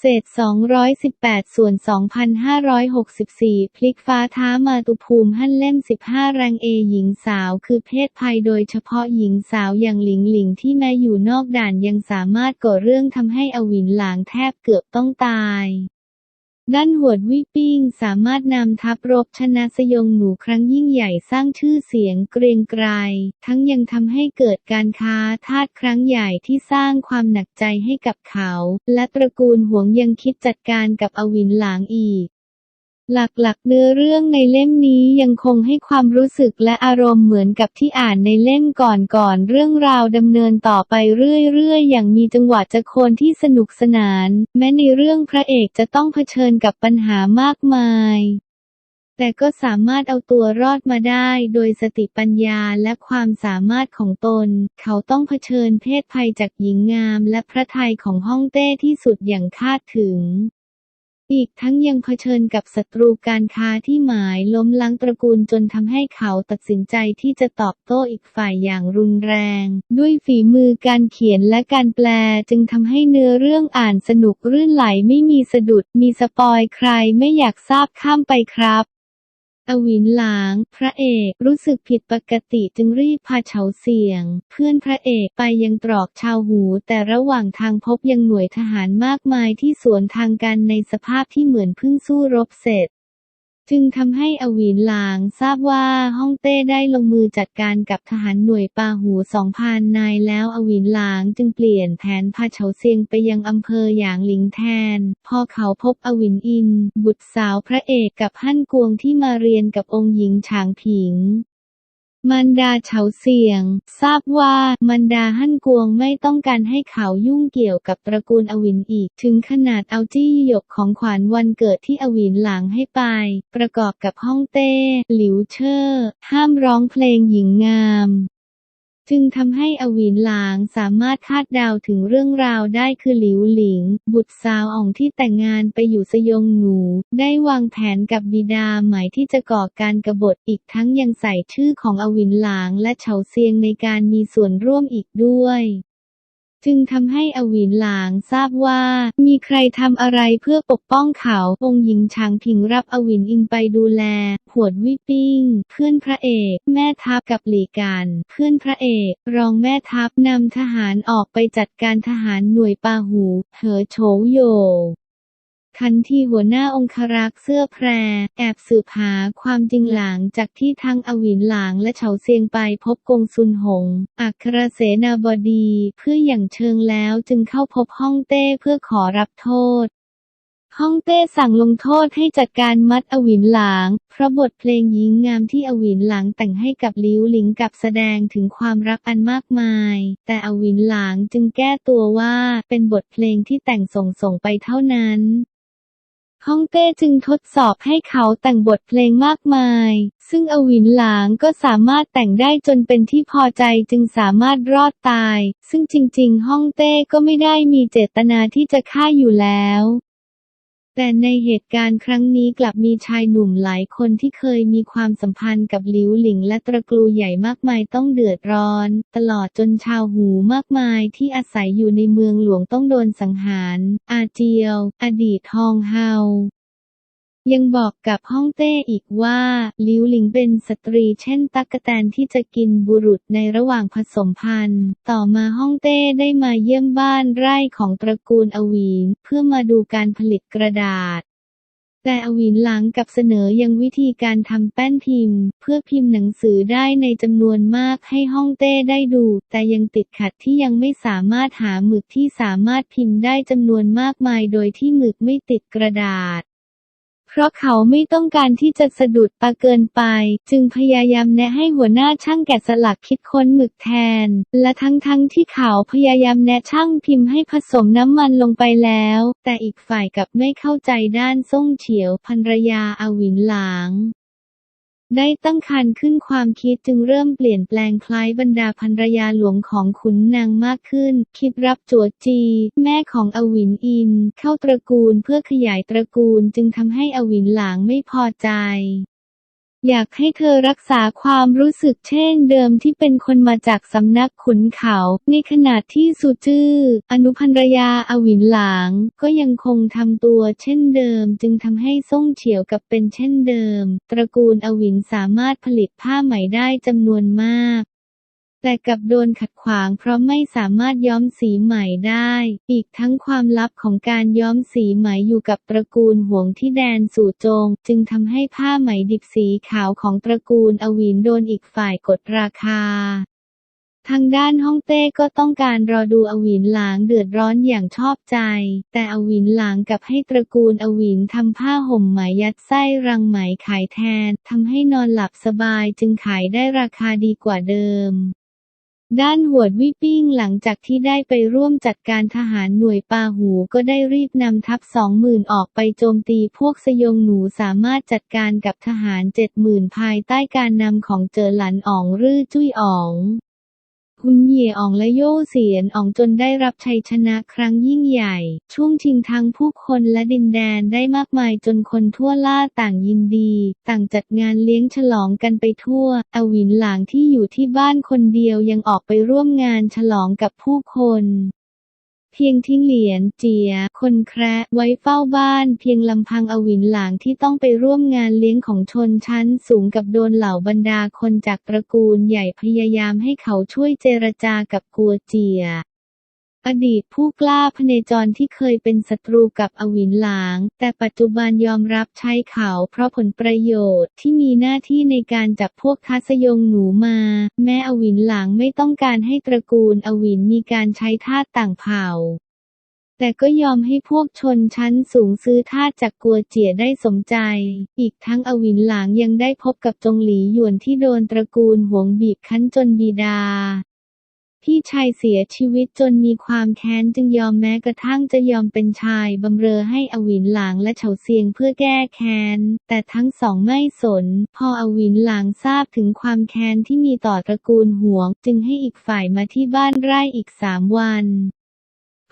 เศษ 218 ส่วน 2,564 พลิกฟ้าท้ามาตุภูมิหั่นเล่ม 15 แรงเอหญิงสาวคือเพศภัยโดยเฉพาะหญิงสาวอย่างหลิงหลิงที่แม้อยู่นอกด่านยังสามารถก่อเรื่องทำให้อวินหลางแทบเกือบต้องตาย ด้านหวดวิปิ้งสามารถนำทัพรบชนะสยองหนูครั้งยิ่งใหญ่สร้างชื่อเสียงเกรียงไกร ทั้งยังทำให้เกิดการค้าทาสครั้งใหญ่ที่สร้างความหนักใจให้กับเขา และตระกูลหวงยังคิดจัดการกับอวินหลางอีก หลักๆ เนื้อเรื่องในเล่มนี้ยังคงให้ความรู้สึกและอารมณ์เหมือนกับที่อ่านในเล่มก่อนๆ เรื่องราวดำเนินต่อไปเรื่อยๆ อย่างมีจังหวะจะโคนที่สนุกสนาน แม้ในเรื่องพระเอกจะต้องเผชิญกับปัญหามากมาย แต่ก็สามารถเอาตัวรอดมาได้โดยสติปัญญาและความสามารถของตน เขาต้องเผชิญเพศภัยจากหญิงงามและพระทัยของฮ่องเต้ที่สุดอย่างคาดถึง อีกทั้งยังเผชิญกับศัตรูการค้าที่หมายล้มล้างตระกูลจนทำให้เขาตัดสินใจที่จะตอบโต้อีกฝ่ายอย่างรุนแรง ด้วยฝีมือการเขียนและการแปลจึงทำให้เนื้อเรื่องอ่านสนุกรื่นไหลไม่มีสะดุดมีสปอยใครไม่อยากทราบข้ามไปครับ อวินหลาง พระเอกรู้สึกผิดปกติจึงรีบพาเฉาเสียง เพื่อนพระเอกไปยังตรอกชาวหูแต่ระหว่างทางพบยังหน่วยทหารมากมายที่สวนทางกันในสภาพที่เหมือนเพิ่งสู้รบเสร็จ จึงทำให้อวินหลางทราบว่าฮ่องเต้ได้ลงมือจัดการกับทหารหน่วยปาหูสองพันนายแล้วอวินหลางจึงเปลี่ยนแผนพาเฉาเซียงไปยังอำเภอหยางหลิงแทน พอเขาพบอวินอิน บุตรสาวพระเอกกับฮั่นกวงที่มาเรียนกับองค์หญิงฉางผิง มันดาเฉาเสียง ทราบว่ามันดาฮั่นกวงไม่ต้องการให้เขายุ่งเกี่ยวกับตระกูลอวินอีก ถึงขนาดเอาจี้หยกของขวัญวันเกิดที่อวินหลังให้ไป ประกอบกับฮ่องเต้ หลิวเชอร์ ห้ามร้องเพลงหญิงงาม จึงทำให้อวินหลางสามารถคาดเดาถึงเรื่องราวได้คือหลิวหลิง บุตรสาวอ่องที่แต่งงานไปอยู่สยองหนูได้วางแผนกับบิดาหมายที่จะก่อการกบฏอีกทั้งยังใส่ชื่อของอวินหลางและเฉาเซียงในการมีส่วนร่วมอีกด้วย จึงทำให้อวินหลางทราบว่า มีใครทำอะไรเพื่อปกป้องเขา องค์หญิงชางพิงรับอวินอินไปดูแลหวดวิปิ้ง เพื่อนพระเอก แม่ทัพกับหลีกัน เพื่อนพระเอก รองแม่ทัพนำทหารออกไปจัดการทหารหน่วยปาหู เหอโฉโย ทันทีหัวหน้าองครักษ์เสื้อแพร แอบสืบหาความจริงหลังจากที่ทั้งอวินหลางและเฉาเซียงไปพบกงซุนหง อัครเสนาบดีเพื่ออย่างเชิงแล้วจึงเข้าพบฮ่องเต้เพื่อขอรับโทษฮ่องเต้สั่งลงโทษให้จัดการมัดอวินหลาง เพราะบทเพลงหญิงงามที่อวินหลางแต่งให้กับลิวหลิงกับแสดงถึงความรักอันมากมาย แต่อวินหลางจึงแก้ตัวว่าเป็นบทเพลงที่แต่งส่งส่งไปเท่านั้น ฮ่องเต้จึงทดสอบให้เขาแต่งบทเพลงมากมาย ซึ่งอวินหลางก็สามารถแต่งได้จนเป็นที่พอใจจึงสามารถรอดตาย ซึ่งจริงๆฮ่องเต้ก็ไม่ได้มีเจตนาที่จะฆ่าอยู่แล้ว แต่ในเหตุการณ์ครั้งนี้กลับมีชายหนุ่มหลายคนที่เคยมีความสัมพันธ์กับหลิวหลิงและตระกูลใหญ่มากมายต้องเดือดร้อน ตลอดจนชาวหูมากมายที่อาศัยอยู่ในเมืองหลวงต้องโดนสังหาร อาเจียว อดีตทองเฮา ยังบอกกับฮ่องเต้อีกว่าลิวหลิงเป็นสตรีเช่นตั๊กแตนที่จะกินบุรุษในระหว่างผสมพันธุ์ ต่อมาฮ่องเต้ได้มาเยี่ยมบ้านไร่ของตระกูลอวีนเพื่อมาดูการผลิตกระดาษแต่อวินหลังกับเสนอยังวิธีการทำแป้นพิมพ์ เพื่อพิมพ์หนังสือได้ในจำนวนมากให้ฮ่องเต้ได้ดู แต่ยังติดขัดที่ยังไม่สามารถหาหมึกที่สามารถพิมพ์ได้จำนวนมากมายโดยที่หมึกไม่ติดกระดาษ เพราะเขาไม่ต้องการที่จะสะดุดตาเกินไป จึงพยายามแนะให้หัวหน้าช่างแกะสลักคิดค้นหมึกแทน และทั้งๆที่เขาพยายามแนะช่างพิมพ์ให้ผสมน้ำมันลงไปแล้ว แต่อีกฝ่ายกับไม่เข้าใจด้านส่งเฉียวภรรยาอาวินหลาง ได้ตั้งครรภ์ขึ้นความคิดจึงเริ่มเปลี่ยนแปลงคล้ายบรรดาภรรยาหลวงของขุนนางมากขึ้น คิดรับจัวจี แม่ของอวินอิน เข้าตระกูลเพื่อขยายตระกูลจึงทำให้อวินหลางไม่พอใจ อยากให้เธอรักษาความรู้สึกเช่นเดิมที่เป็นคนมาจากสำนักขุนเขา ในขณะที่สุจื้อ อนุพันรยาอวินหลาง ก็ยังคงทำตัวเช่นเดิม จึงทำให้ส่งเฉียวกับเป็นเช่นเดิม ตระกูลอวินสามารถผลิตผ้าไหมได้จำนวนมาก แต่กับโดนขัดขวางเพราะไม่สามารถย้อมสีไหมได้ อีกทั้งความลับของการย้อมสีไหมอยู่กับตระกูลห่วงที่แดนสู่จง จึงทำให้ผ้าไหมดิบสีขาวของตระกูลอวินโดนอีกฝ่ายกดราคาทางด้านฮ่องเต้ก็ต้องการรอดูอวินหลางเดือดร้อนอย่างชอบใจ แต่อวินหลางกับให้ตระกูลอวินทำผ้าห่มไหมยัดไส้รังไหมขายแทนทำให้นอนหลับสบายจึงขายได้ราคาดีกว่าเดิม ด้านหวดวิปิ้งหลังจากที่ได้ไปร่วมจัดการทหารหน่วยปาหูก็ได้รีบนำทัพสองหมื่นออกไปโจมตีพวกสยองหนูสามารถจัดการกับทหารเจ็ดหมื่นภายใต้การนำของเจอหลันอ๋องรื่อจุ้ยอ๋อง หุนเหย่อองและโย่เสียนอองจนได้รับชัยชนะครั้งยิ่งใหญ่ ช่วงชิงทั้งผู้คนและดินแดนได้มากมายจนคนทั่วล่าต่างยินดี ต่างจัดงานเลี้ยงฉลองกันไปทั่ว อวินหลางที่อยู่ที่บ้านคนเดียวยังออกไปร่วมงานฉลองกับผู้คน เพียงทิ้งเหรียญเจีย คนแคระไว้เฝ้าบ้าน เพียงลำพังอวินหลางที่ต้องไปร่วมงานเลี้ยงของชนชั้นสูงกับโดนเหล่าบรรดาคนจากตระกูลใหญ่พยายามให้เขาช่วยเจรจากับกัวเจีย อดีตผู้กล้าพเนจรที่เคยเป็นศัตรูกับอวินหลาง แต่ปัจจุบันยอมรับใช้เขาเพราะผลประโยชน์ที่มีหน้าที่ในการจับพวกทัศยงหนูมา แม้อวินหลางไม่ต้องการให้ตระกูลอวินมีการใช้ทาสต่างเผ่า แต่ก็ยอมให้พวกชนชั้นสูงซื้อทาสจากกัวเจียได้สมใจ อีกทั้งอวินหลางยังได้พบกับจงหลีหยวนที่โดนตระกูลหวงบีบคั้นจนบิดา พี่ชายเสียชีวิตจนมีความแค้นจึงยอมแม้กระทั่งจะยอมเป็นชายบำเรอให้อวินหลางและเฉาเซียงเพื่อแก้แค้น แต่ทั้งสองไม่สน พออวินหลางทราบถึงความแค้นที่มีต่อตระกูลหวง จึงให้อีกฝ่ายมาที่บ้านไร่อีกสามวัน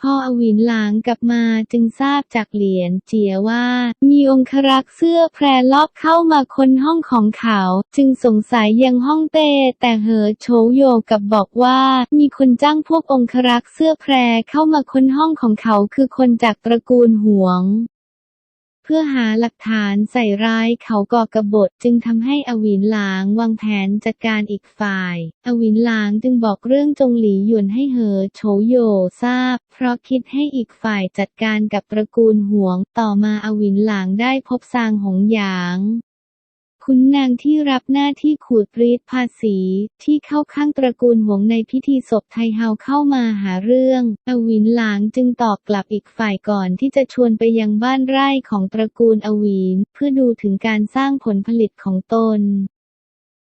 พ่ออวินหลางกลับมาจึงทราบจากเหรียญเจียว่า มีองครักษ์เสื้อแพรลอบเข้ามาค้นห้องของเขา จึงสงสัยยังห้องเต้แต่เหอโฉโยกับบอกว่า มีคนจ้างพวกองครักษ์เสื้อแพรเข้ามาค้นห้องของเขาคือคนจากตระกูลหวง เพื่อหาหลักฐานใส่ร้ายเขาก่อกบฏจึงทำให้อวินหลางวางแผนจัดการอีกฝ่าย อวินหลางจึงบอกเรื่องจงหลีหยวนให้เหอโฉโยทราบ เพราะคิดให้อีกฝ่ายจัดการกับตระกูลหวง ต่อมาอวินหลางได้พบซางหงหยาง ขุนนางที่รับหน้าที่ขูดรีดภาษี ที่เข้าข้างตระกูลหวงในพิธีศพไทเฮาเข้ามาหาเรื่อง อวินหลางจึงตอบกลับอีกฝ่ายก่อนที่จะชวนไปยังบ้านไร่ของตระกูลอวินเพื่อดูถึงการสร้างผลผลิตของตน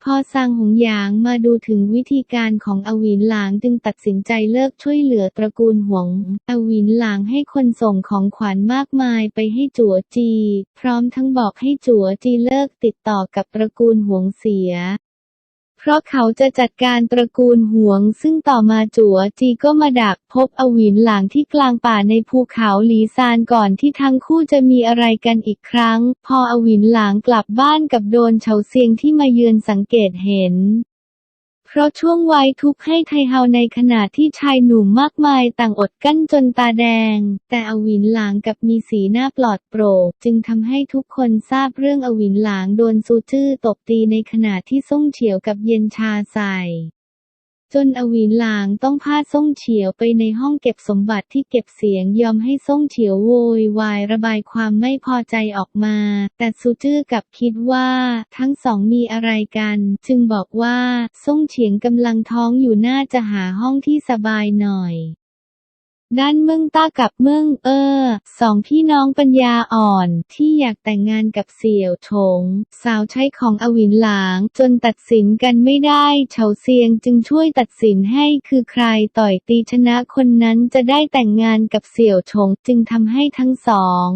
พอซางหงหยางมาดูถึงวิธีการของอวินหลางจึงตัดสินใจเลิกช่วยเหลือตระกูลหวง อวินหลางให้คนส่งของขวัญมากมายไปให้จัวจี พร้อมทั้งบอกให้จัวจีเลิกติดต่อกับตระกูลหวงเสีย เพราะเขาจะจัดการตระกูลหวง ซึ่งต่อมาจัวจีก็มาดักพบอวินหลางที่กลางป่าในภูเขาหลีซานก่อนที่ทั้งคู่จะมีอะไรกันอีกครั้ง พออวินหลางกลับบ้านกับโดนเฉาเซียงที่มาเยือนสังเกตเห็น เพราะช่วงวัยทุกข์ให้ไทเฮาในขณะที่ชายหนุ่มมากมายต่างอดกั้นจนตาแดง แต่อวินหลางกับมีสีหน้าปลอดโปร่งจึงทำให้ทุกคนทราบเรื่องอวินหลางโดนซูจื้อตบตีในขณะที่ส่งเฉียวกับเย็นชาใส่ จนอวินหลางต้องพาส่งเฉียวไปในห้องเก็บสมบัติที่เก็บเสียงยอมให้ส่งเฉียวโวยวายระบายความไม่พอใจออกมา แต่ซูจื้อกับคิดว่าทั้งสองมีอะไรกัน จึงบอกว่าส่งเฉียงกำลังท้องอยู่น่าจะหาห้องที่สบายหน่อย ด้านเมืองต้ากับเมืองเออ สองพี่น้องปัญญาอ่อนที่อยากแต่งงานกับเสี่ยวถง สาวใช้ของอวินหลาง จนตัดสินกันไม่ได้เฉาเซียงจึงช่วยตัดสินให้คือใครต่อยตีชนะคนนั้นจะได้แต่งงานกับเสี่ยวถงจึงทำให้ทั้งสอง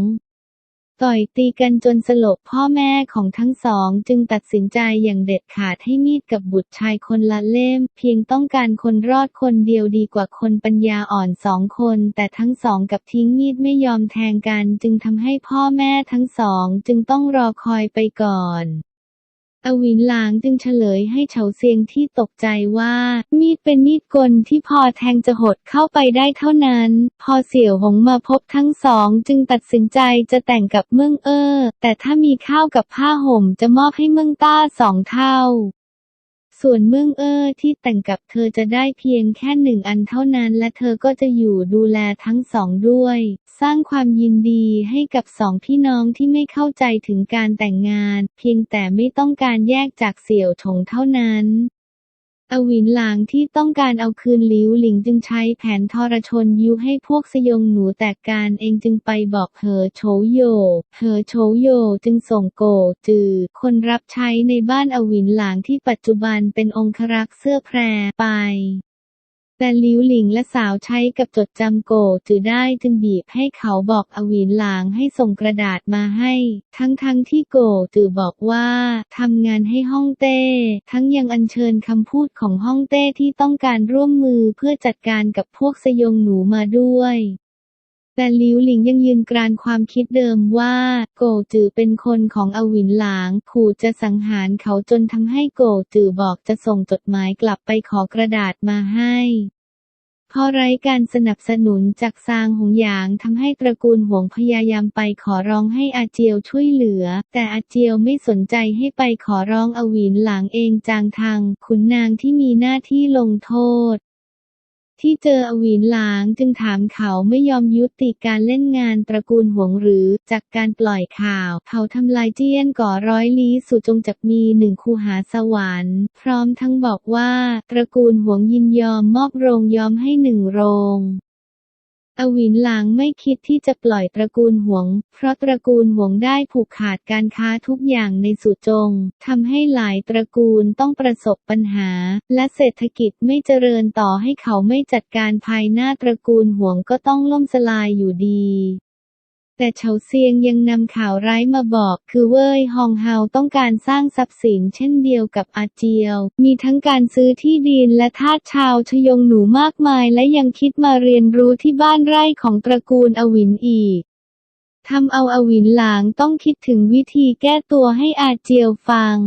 ต่อยตีกันจนสลบพ่อแม่ของทั้งสองจึงตัดสินใจอย่างเด็ดขาดให้มีดกับบุตรชายคนละเล่ม เพียงต้องการคนรอดคนเดียวดีกว่าคนปัญญาอ่อนสองคน แต่ทั้งสองกับทิ้งมีดไม่ยอมแทงกัน จึงทำให้พ่อแม่ทั้งสองจึงต้องรอคอยไปก่อน อวินหลางจึงเฉลยให้เฉาเซียงที่ตกใจว่า มีดเป็นมีดกลที่พอแทงจะหดเข้าไปได้เท่านั้น พอเสี่ยวหงมาพบทั้งสองจึงตัดสินใจจะแต่งกับเมืองเออแต่ถ้ามีข้าวกับผ้าห่มจะมอบให้เมืองต้าสองเท่า ส่วนเมืองเออที่แต่งกับเธอจะได้เพียงแค่หนึ่งอันเท่านั้นและเธอก็จะอยู่ดูแลทั้งสองด้วย สร้างความยินดีให้กับสองพี่น้องที่ไม่เข้าใจถึงการแต่งงาน เพียงแต่ไม่ต้องการแยกจากเสี่ยวถงเท่านั้น อวินหลางที่ต้องการเอาคืนหลิวหลิงจึงใช้แผนทรชนยุให้พวกสยงหนูแตกการเองจึงไปบอกเหอโฉโย เหอโฉโยจึงส่งโกจือ คนรับใช้ในบ้านอวินหลางที่ปัจจุบันเป็นองครักษ์เสื้อแพรไป แต่หลิวหลิงและสาวใช้กับจดจำโกจือได้จึงบีบให้เขาบอกอวินหลางให้ส่งกระดาษมาให้ ทั้งทั้งที่โกจือบอกว่าทำงานให้ฮ่องเต้ ทั้งยังอัญเชิญคำพูดของฮ่องเต้ที่ต้องการร่วมมือเพื่อจัดการกับพวกสยองหนูมาด้วย แต่หลิวหลิงยังยืนกรานความคิดเดิมว่า โกจือเป็นคนของอวินหลางขู่จะสังหารเขาจนทำให้โกจือบอกจะส่งจดหมายกลับไปขอกระดาษมาให้พราะไร้การสนับสนุนจากซางหงหยางทำให้ตระกูลหวงพยายามไปขอร้องให้อาเจียวช่วยเหลือ แต่อาเจียวไม่สนใจให้ไปขอร้องอวินหลางเองจางทางขุนนางที่มีหน้าที่ลงโทษ ที่เจออวินหลางจึงถามเขาไม่ยอมยุติการเล่นงานตระกูลหวงหรือ จากการปล่อยข่าว เขาทำลายเจี้ยนก่อร้อยลี้สู่จงจักมีหนึ่งคูหาสวรรค์ พร้อมทั้งบอกว่า ตระกูลหวงยินยอมมอบโรงยอมให้หนึ่งโรง อวินหลางไม่คิดที่จะปล่อยตระกูลหวง เพราะตระกูลหวงได้ผูกขาดการค้าทุกอย่างในสุจงทำให้หลายตระกูลต้องประสบปัญหา และเศรษฐกิจไม่เจริญต่อให้เขาไม่จัดการภายหน้าตระกูลหวงก็ต้องล่มสลายอยู่ดี แต่เฉาเซียงยังนำข่าวร้ายมาบอก คือเว่ยฮองเฮาต้องการสร้างทรัพย์สินเช่นเดียวกับอาเจียว มีทั้งการซื้อที่ดินและทาสชาวชยงหนูมากมายและยังคิดมาเรียนรู้ที่บ้านไร่ของตระกูลอวินอีกทำเอาอวินหลางต้องคิดถึงวิธีแก้ตัวให้อาเจียวฟัง